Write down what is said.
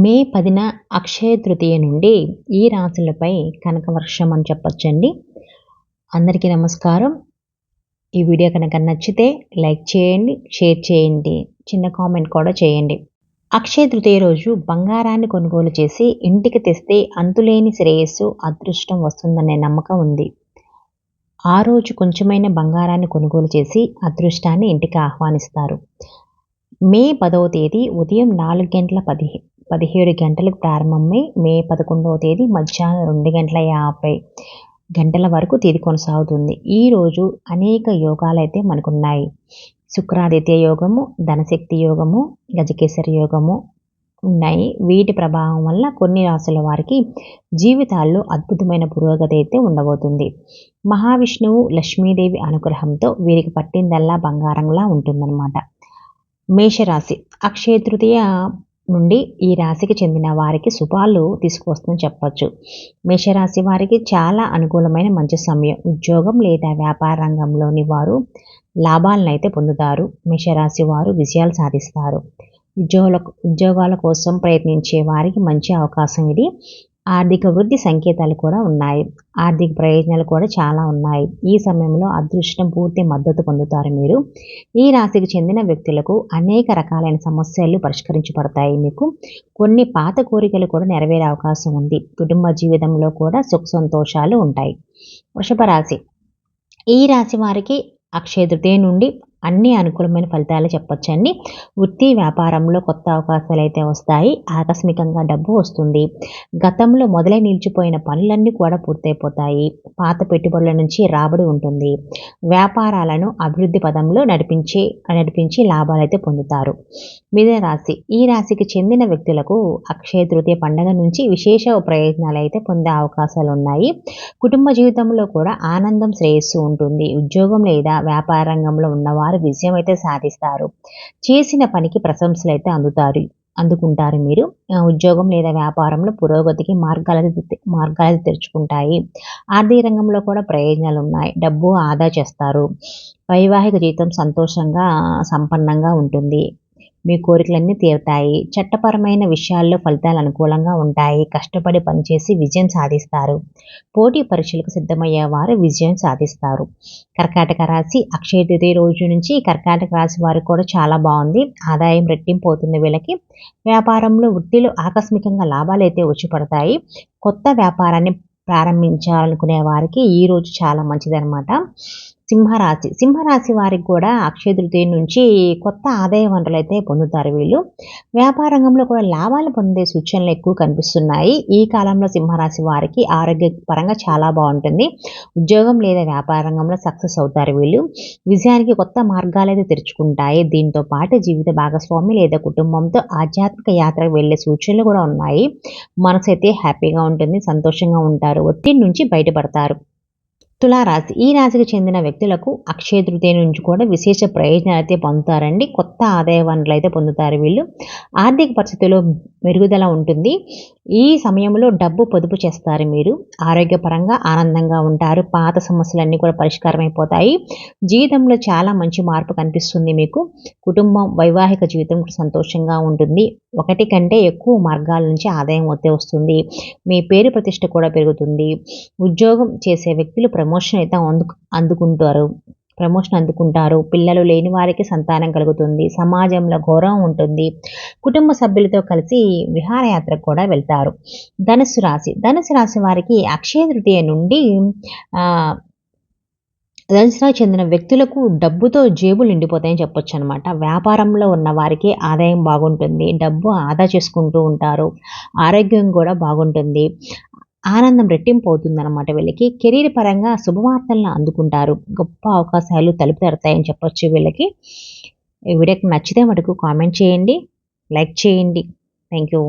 మే పదిన అక్షయ తృతీయ నుండి ఈ రాశులపై కనక వర్షం అని చెప్పొచ్చండి. అందరికీ నమస్కారం. ఈ వీడియో కనుక నచ్చితే లైక్ చేయండి షేర్ చేయండి చిన్న కామెంట్ కూడా చేయండి. అక్షయ తృతీయ రోజు బంగారాన్ని కొనుగోలు చేసి ఇంటికి తెస్తే అంతులేని శ్రేయస్సు అదృష్టం వస్తుందనే నమ్మకం ఉంది. ఆ రోజు కొంచెమైన బంగారాన్ని కొనుగోలు చేసి అదృష్టాన్ని ఇంటికి ఆహ్వానిస్తారు. మే పదవ తేదీ ఉదయం నాలుగు గంటల పది పదిహేడు గంటలకు ప్రారంభమై మే పదకొండవ తేదీ మధ్యాహ్నం రెండు గంటల యాభై గంటల వరకు తేదీ కొనసాగుతుంది. ఈరోజు అనేక యోగాలు అయితే మనకున్నాయి. శుక్రాదిత్య యోగము ధనశక్తి యోగము గజకేసరి యోగము ఉన్నాయి. వీటి ప్రభావం వల్ల కొన్ని రాసుల వారికి జీవితాల్లో అద్భుతమైన పురోగతి అయితే ఉండబోతుంది. మహావిష్ణువు లక్ష్మీదేవి అనుగ్రహంతో వీరికి పట్టిందల్లా బంగారంలా ఉంటుందన్నమాట. మేషరాశి అక్షయ తృతీయ నుండి ఈ రాశికి చెందిన వారికి శుభాలు తీసుకొస్తుందని చెప్పవచ్చు మేషరాశి వారికి చాలా అనుకూలమైన మంచి సమయం. ఉద్యోగం లేదా వ్యాపార రంగంలోని వారు లాభాలను అయితే పొందుతారు. మేషరాశి వారు విజయాలు సాధిస్తారు. ఉద్యోగుల ఉద్యోగాల కోసం ప్రయత్నించే వారికి మంచి అవకాశం ఇది. ఆర్థిక వృద్ధి సంకేతాలు కూడా ఉన్నాయి. ఆర్థిక ప్రయోజనాలు కూడా చాలా ఉన్నాయి. ఈ సమయంలో అదృష్టం పూర్తి మద్దతు పొందుతారు మీరు. ఈ రాశికి చెందిన వ్యక్తులకు అనేక రకాలైన సమస్యలు పరిష్కరించబడతాయి మీకు. కొన్ని పాత కోరికలు కూడా నెరవేరే అవకాశం ఉంది. కుటుంబ జీవితంలో కూడా సుఖ సంతోషాలు ఉంటాయి. వృషభ రాశి. ఈ రాశి వారికి అక్షయ తృతీయ నుండి అన్ని అనుకూలమైన ఫలితాలు చెప్పొచ్చండి. వృత్తి వ్యాపారంలో కొత్త అవకాశాలు అయితే వస్తాయి. ఆకస్మికంగా డబ్బు వస్తుంది. గతంలో మొదలై నిలిచిపోయిన పనులన్నీ కూడా పూర్తయిపోతాయి. పాత పెట్టుబడుల నుంచి రాబడి ఉంటుంది. వ్యాపారాలను అభివృద్ధి పదంలో నడిపించి నడిపించి లాభాలు అయితే పొందుతారు. మిథున రాశి. ఈ రాశికి చెందిన వ్యక్తులకు అక్షయ తృతీయ పండుగ నుంచి విశేష ప్రయోజనాలు అయితే పొందే అవకాశాలు ఉన్నాయి కుటుంబ జీవితంలో కూడా ఆనందం శ్రేయస్సు ఉంటుంది. ఉద్యోగం లేదా వ్యాపార రంగంలో ఉన్నవారు వారు విజయం అయితే సాధిస్తారు. చేసిన పనికి ప్రశంసలు అయితే అందుతారు. అందుకుంటారు మీరు. ఉద్యోగం లేదా వ్యాపారంలో పురోగతికి మార్గాలు మార్గాలు తెరుచుకుంటాయి. ఆర్థిక రంగంలో కూడా ప్రయోజనాలు ఉన్నాయి డబ్బు ఆదా చేస్తారు. వైవాహిక జీవితం సంతోషంగా సంపన్నంగా ఉంటుంది. మీ కోరికలన్నీ తీరుతాయి. చట్టపరమైన విషయాల్లో ఫలితాలు అనుకూలంగా ఉంటాయి. కష్టపడి పనిచేసి విజయం సాధిస్తారు. పోటీ పరీక్షలకు సిద్ధమయ్యే వారు విజయం సాధిస్తారు. కర్కాటక రాశి అక్షయ తృతీయ రోజు నుంచి కర్కాటక రాశి వారికి కూడా చాలా బాగుంది. ఆదాయం రెట్టింపు అవుతుంది వీళ్ళకి వ్యాపారంలో వృత్తిలో ఆకస్మికంగా లాభాలు అయితే వచ్చి పడతాయి కొత్త వ్యాపారాన్ని ప్రారంభించాలనుకునే వారికి ఈ రోజు చాలా మంచిదనమాట సింహరాశి. సింహరాశి వారికి కూడా అక్షయ తృతీయ నుంచి కొత్త ఆదాయ వనరులు అయితే పొందుతారు వీళ్ళు. వ్యాపార రంగంలో కూడా లాభాలు పొందే సూచనలు ఎక్కువ కనిపిస్తున్నాయి. ఈ కాలంలో సింహరాశి వారికి ఆరోగ్య పరంగా చాలా బాగుంటుంది. ఉద్యోగం లేదా వ్యాపార రంగంలో సక్సెస్ అవుతారు వీళ్ళు. విజయానికి కొత్త మార్గాలు అయితే తెరుచుకుంటాయి. దీంతో పాటు జీవిత భాగస్వామి లేదా కుటుంబంతో ఆధ్యాత్మిక యాత్రకు వెళ్ళే సూచనలు కూడా ఉన్నాయి. మనసు అయితే హ్యాపీగా ఉంటుంది సంతోషంగా ఉంటారు. ఒత్తిడి నుంచి బయటపడతారు. తులారాశి. ఈ రాశికి చెందిన వ్యక్తులకు అక్షయ తృతీయ నుంచి కూడా విశేష ప్రయోజనాలు అయితే పొందుతారండి. కొత్త ఆదాయ వనరులు అయితే పొందుతారు వీళ్ళు. ఆర్థిక పరిస్థితుల్లో మెరుగుదల ఉంటుంది. ఈ సమయంలో డబ్బు పొదుపు చేస్తారు మీరు. ఆరోగ్యపరంగా ఆనందంగా ఉంటారు. పాత సమస్యలన్నీ కూడా పరిష్కారం అయిపోతాయి. జీవితంలో చాలా మంచి మార్పు కనిపిస్తుంది మీకు. కుటుంబం వైవాహిక జీవితం సంతోషంగా ఉంటుంది. ఒకటి కంటే ఎక్కువ మార్గాల నుంచి ఆదాయం వస్తే వస్తుంది. మీ పేరు ప్రతిష్ట కూడా పెరుగుతుంది. ఉద్యోగం చేసే వ్యక్తులు ప్రమోషన్ అయితే అందుకు అందుకుంటారు. ప్రమోషన్ అందుకుంటారు. పిల్లలు లేని వారికి సంతానం కలుగుతుంది. సమాజంలో గౌరవం ఉంటుంది. కుటుంబ సభ్యులతో కలిసి విహారయాత్రకు కూడా వెళ్తారు. ధనుసు రాశి. ధనుసు రాశి వారికి అక్షయ తృతీయ నుండి ధనుసురాశి చెందిన వ్యక్తులకు డబ్బుతో జేబులు నిండిపోతాయని చెప్పొచ్చు అనమాట వ్యాపారంలో ఉన్న వారికి ఆదాయం బాగుంటుంది. డబ్బు ఆదా చేసుకుంటూ ఉంటారు. ఆరోగ్యం కూడా బాగుంటుంది. ఆనందం రెట్టింపు అవుతుందన్నమాట వీళ్ళకి. కెరీర్ పరంగా శుభవార్తలను అందుకుంటారు. గొప్ప అవకాశాలు తలుపు తెరతాయని చెప్పొచ్చు వీళ్ళకి. ఈ వీడియోకి నచ్చితే మటుకు కామెంట్ చేయండి. లైక్ చేయండి. Thank you